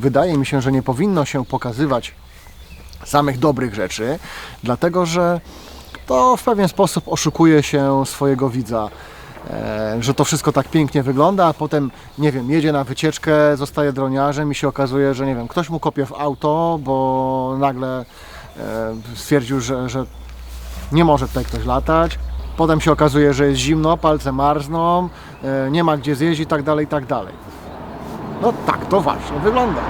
Wydaje mi się, że nie powinno się pokazywać samych dobrych rzeczy, dlatego że to w pewien sposób oszukuje się swojego widza, e, że to wszystko tak pięknie wygląda, a potem, nie wiem, jedzie na wycieczkę, zostaje droniarzem i się okazuje, że nie wiem, ktoś mu kopie w auto, bo nagle e, stwierdził, że, że nie może tutaj ktoś latać. Potem się okazuje, że jest zimno, palce marzną, e, nie ma gdzie zjeść i tak dalej, i tak dalej. No tak to właśnie wygląda.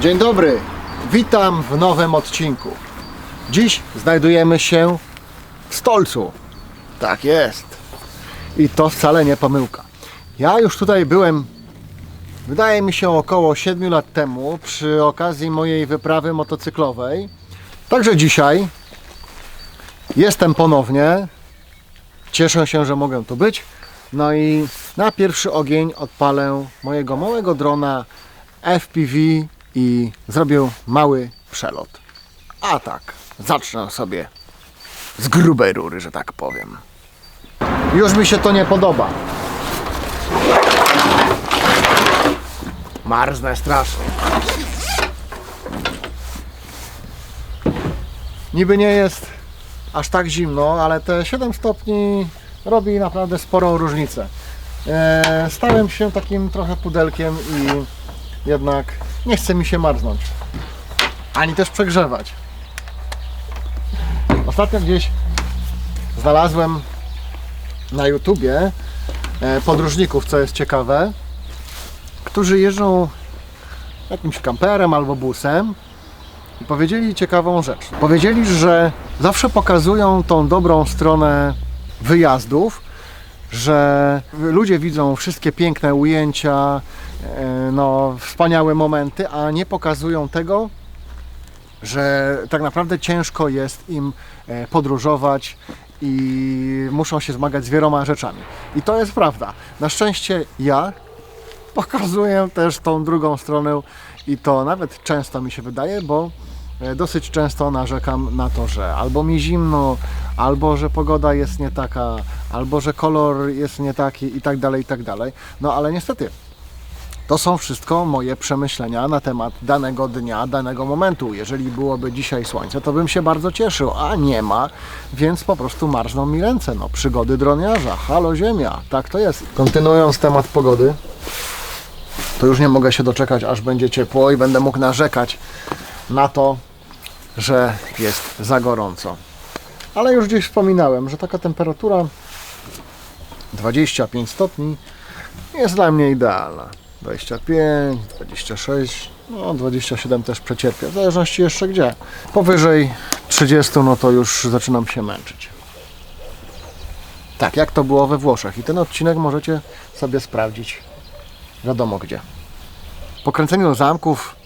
Dzień dobry, witam w nowym odcinku. Dziś znajdujemy się w Stolcu. Tak jest. I to wcale nie pomyłka. Ja już tutaj byłem, wydaje mi się, około 7 lat temu przy okazji mojej wyprawy motocyklowej. Także dzisiaj jestem ponownie. Cieszę się, że mogę tu być. No i na pierwszy ogień odpalę mojego małego drona FPV i zrobię mały przelot. A tak, zacznę sobie z grubej rury, że tak powiem. Już mi się to nie podoba. Marznę strasznie. Niby nie jest aż tak zimno, ale te 7 stopni robi naprawdę sporą różnicę. E, stałem się takim trochę pudelkiem i jednak nie chce mi się marznąć. Ani też przegrzewać. Ostatnio gdzieś znalazłem na YouTubie e, podróżników, co jest ciekawe, którzy jeżdżą jakimś kamperem albo busem i powiedzieli ciekawą rzecz. Powiedzieli, że zawsze pokazują tą dobrą stronę wyjazdów, że ludzie widzą wszystkie piękne ujęcia, e, no, wspaniałe momenty, a nie pokazują tego, że tak naprawdę ciężko jest im e, podróżować i muszą się zmagać z wieloma rzeczami. I to jest prawda. Na szczęście ja pokazuję też tą drugą stronę i to nawet często mi się wydaje, bo e, dosyć często narzekam na to, że albo mi zimno, albo że pogoda jest nie taka, albo że kolor jest nie taki i tak dalej, i tak dalej. No ale niestety to są wszystko moje przemyślenia na temat danego dnia, danego momentu. Jeżeli byłoby dzisiaj słońce, to bym się bardzo cieszył, a nie ma, więc po prostu marzną mi ręce. No, przygody droniarza, halo ziemia, tak to jest. Kontynuując temat pogody, to już nie mogę się doczekać, aż będzie ciepło i będę mógł narzekać na to, że jest za gorąco. Ale już gdzieś wspominałem, że taka temperatura 25 stopni jest dla mnie idealna. 25, 26, no 27 też przecierpię, w zależności jeszcze gdzie. Powyżej 30 no to już zaczynam się męczyć. Tak, jak to było we Włoszech i ten odcinek możecie sobie sprawdzić wiadomo gdzie. Po kręceniu zamków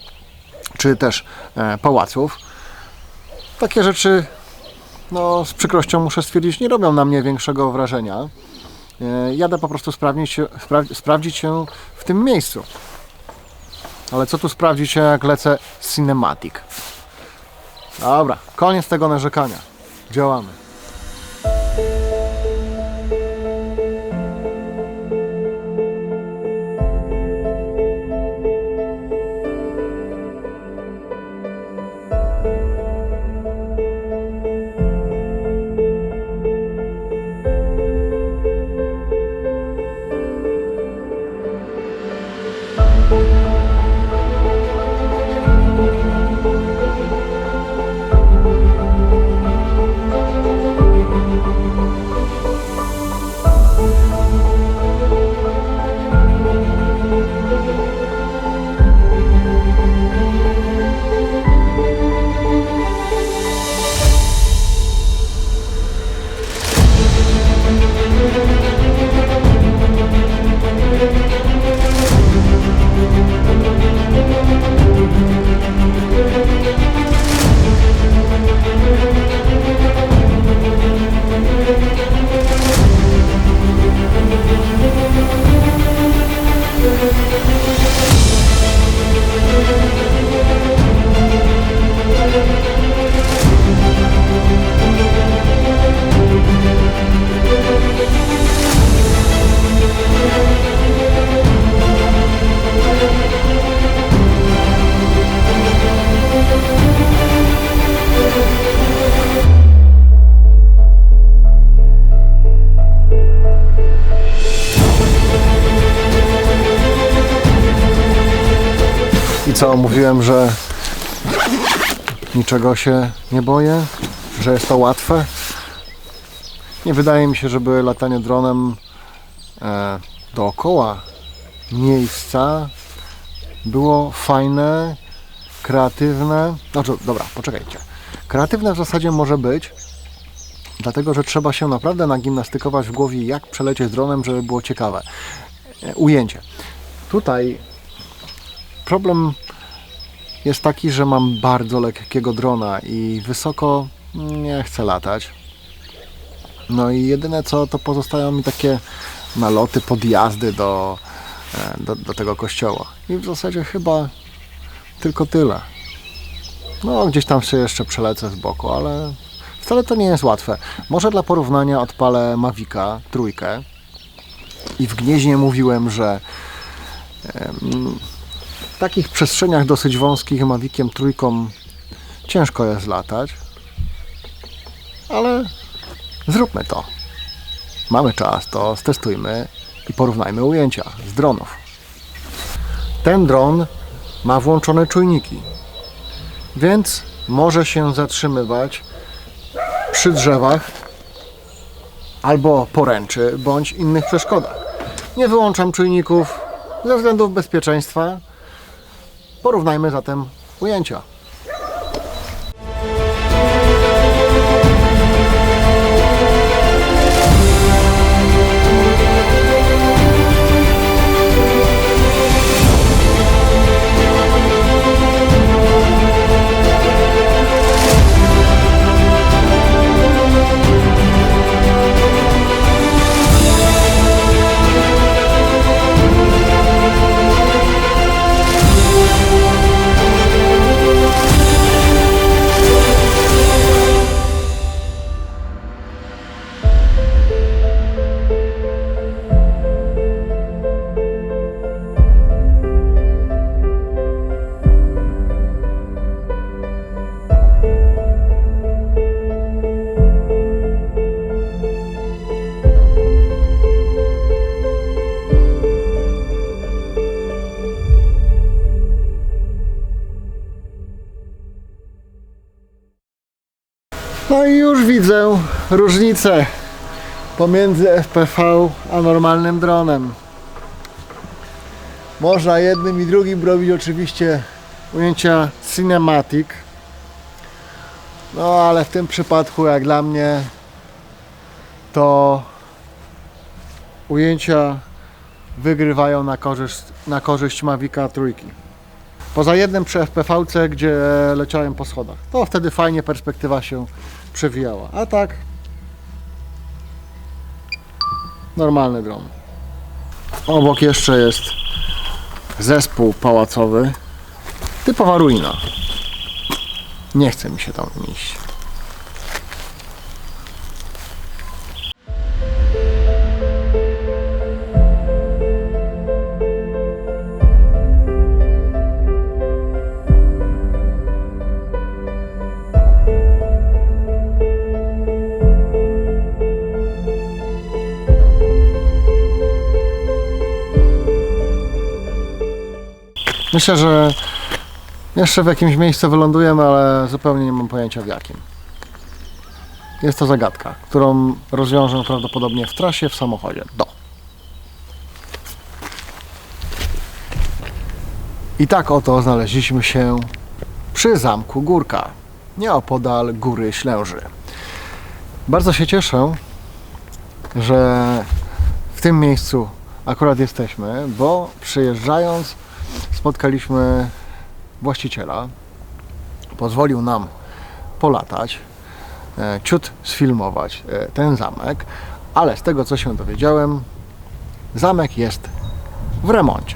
czy też e, pałaców takie rzeczy no, z przykrością muszę stwierdzić, nie robią na mnie większego wrażenia. E, Jadę po prostu sprawdzić spra sprawdzić się w tym miejscu. Ale co tu sprawdzić jak lecę Cinematic? Dobra, koniec tego narzekania. Działamy. Mówiłem, że niczego się nie boję, że jest to łatwe. Nie wydaje mi się, żeby latanie dronem e, dookoła miejsca było fajne, kreatywne. Znaczy, dobra, poczekajcie. Kreatywne w zasadzie może być, dlatego że trzeba się naprawdę nagimnastykować w głowie, jak przelecieć dronem, żeby było ciekawe. E, ujęcie. Tutaj problem jest taki, że mam bardzo lekkiego drona i wysoko nie chcę latać. No i jedyne co, to pozostają mi takie naloty, podjazdy do, e, do, do tego kościoła. I w zasadzie chyba tylko tyle. No, gdzieś tam się jeszcze przelecę z boku, ale wcale to nie jest łatwe. Może dla porównania odpalę Mavica trójkę i w Gnieźnie mówiłem, że w takich przestrzeniach dosyć wąskich Maviciem trójką ciężko jest latać, ale zróbmy to. Mamy czas, to stestujmy i porównajmy ujęcia z dronów. Ten dron ma włączone czujniki, więc może się zatrzymywać przy drzewach albo poręczy, bądź innych przeszkodach. Nie wyłączam czujników ze względów bezpieczeństwa. Porównajmy zatem ujęcia. Widzę różnicę pomiędzy FPV a normalnym dronem. Można jednym i drugim robić oczywiście ujęcia cinematic. No ale w tym przypadku jak dla mnie to ujęcia wygrywają na korzyść, na korzyść Mavica trójki. Poza jednym przy FPV-ce, gdzie leciałem po schodach. To wtedy fajnie perspektywa się przewijała. A tak normalny dron. Obok jeszcze jest zespół pałacowy. Typowa ruina. Nie chce mi się tam iść. Myślę, że jeszcze w jakimś miejscu wylądujemy, ale zupełnie nie mam pojęcia w jakim. Jest to zagadka, którą rozwiążę prawdopodobnie w trasie, w samochodzie. Do. I tak oto znaleźliśmy się przy zamku Górka, nieopodal Góry Ślęży. Bardzo się cieszę, że w tym miejscu akurat jesteśmy, bo przyjeżdżając spotkaliśmy właściciela. Pozwolił nam polatać, e, ciut sfilmować e, ten zamek, ale z tego co się dowiedziałem, zamek jest w remoncie.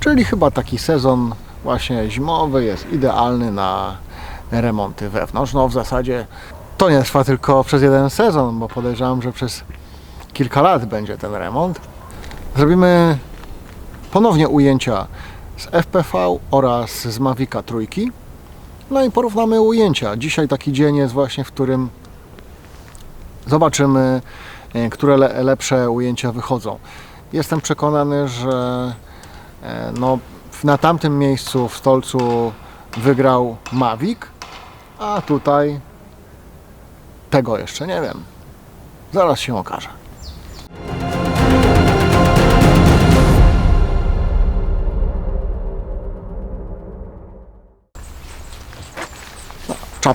Czyli chyba taki sezon właśnie zimowy jest idealny na remonty wewnątrz. No w zasadzie to nie trwa tylko przez jeden sezon, bo podejrzewam, że przez kilka lat będzie ten remont. Zrobimy ponownie ujęcia z FPV oraz z Mavica trójki. No i porównamy ujęcia. Dzisiaj taki dzień jest właśnie, w którym zobaczymy, e, które le lepsze ujęcia wychodzą. Jestem przekonany, że e, no, na tamtym miejscu w stolcu wygrał Mavic, a tutaj tego jeszcze nie wiem. Zaraz się okaże.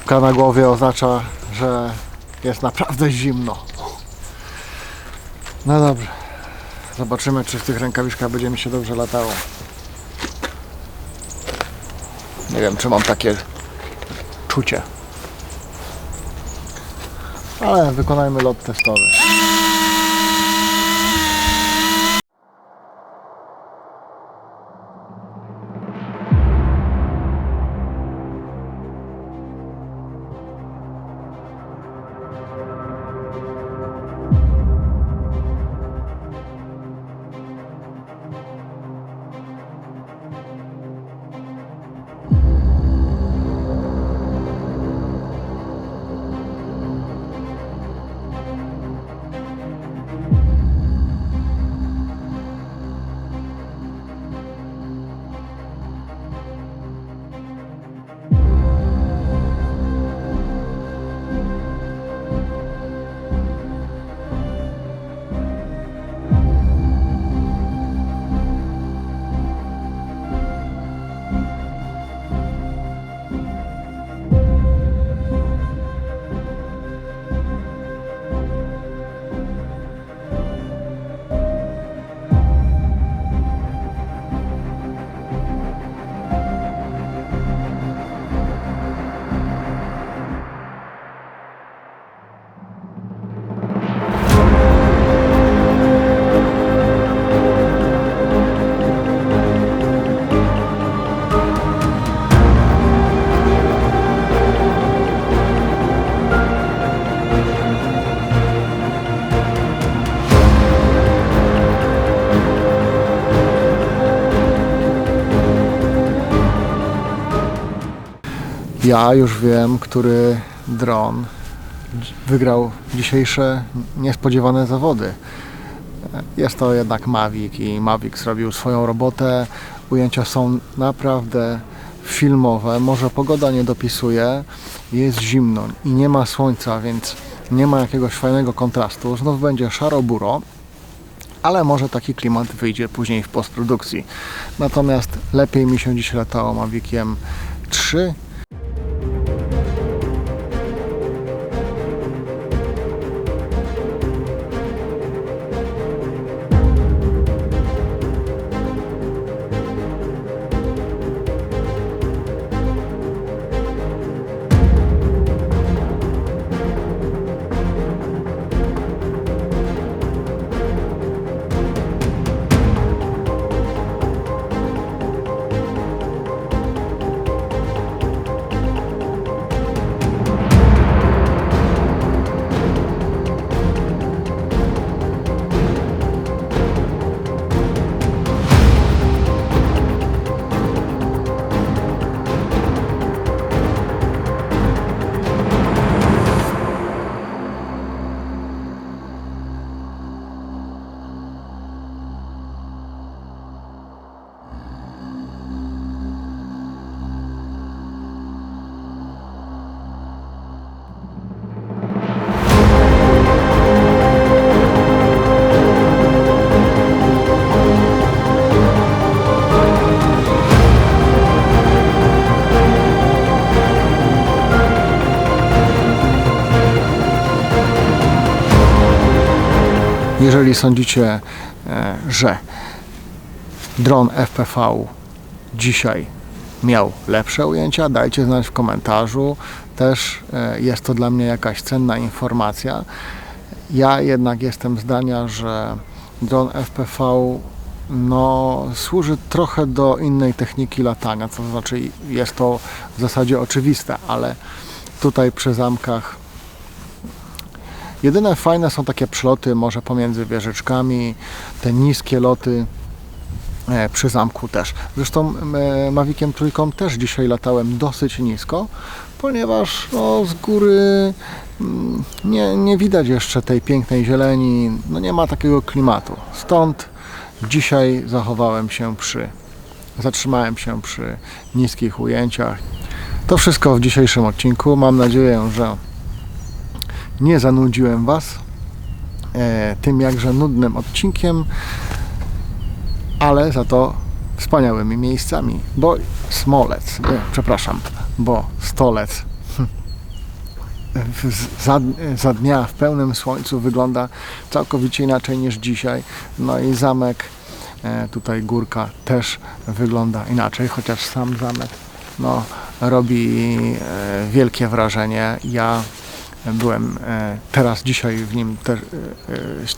Czapka na głowie oznacza, że jest naprawdę zimno. No dobrze. Zobaczymy, czy w tych rękawiczkach będzie mi się dobrze latało. Nie wiem, czy mam takie czucie. Ale wykonajmy lot testowy. Ja już wiem, który dron wygrał dzisiejsze niespodziewane zawody. Jest to jednak Mavic i Mavic zrobił swoją robotę. Ujęcia są naprawdę filmowe. Może pogoda nie dopisuje, jest zimno i nie ma słońca, więc nie ma jakiegoś fajnego kontrastu. Znów będzie szaro-buro, ale może taki klimat wyjdzie później w postprodukcji. Natomiast lepiej mi się dziś latało Maviciem 3 Jeżeli sądzicie, e, że dron FPV dzisiaj miał lepsze ujęcia, dajcie znać w komentarzu. Też e, jest to dla mnie jakaś cenna informacja. Ja jednak jestem zdania, że dron FPV no, służy trochę do innej techniki latania, to znaczy jest to w zasadzie oczywiste, ale tutaj przy zamkach Jedyne fajne są takie przeloty może pomiędzy wieżyczkami, te niskie loty e, przy zamku też. Zresztą e, Maviciem trójką też dzisiaj latałem dosyć nisko, ponieważ no, z góry mm, nie, nie widać jeszcze tej pięknej zieleni, no nie ma takiego klimatu. Stąd dzisiaj zachowałem się przy zatrzymałem się przy niskich ujęciach. To wszystko w dzisiejszym odcinku. Mam nadzieję, że nie zanudziłem Was e, tym jakże nudnym odcinkiem, ale za to wspaniałymi miejscami, bo Smolec, nie, przepraszam, bo Stolec w- za, za dnia w pełnym słońcu wygląda całkowicie inaczej niż dzisiaj. No i zamek, e, tutaj górka też wygląda inaczej, chociaż sam zamek no, robi e, wielkie wrażenie. Ja byłem e, teraz dzisiaj w nim e, e,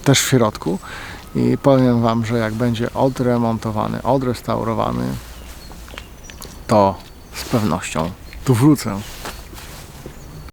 też w środku i powiem Wam, że jak będzie odremontowany, odrestaurowany, to z pewnością tu wrócę.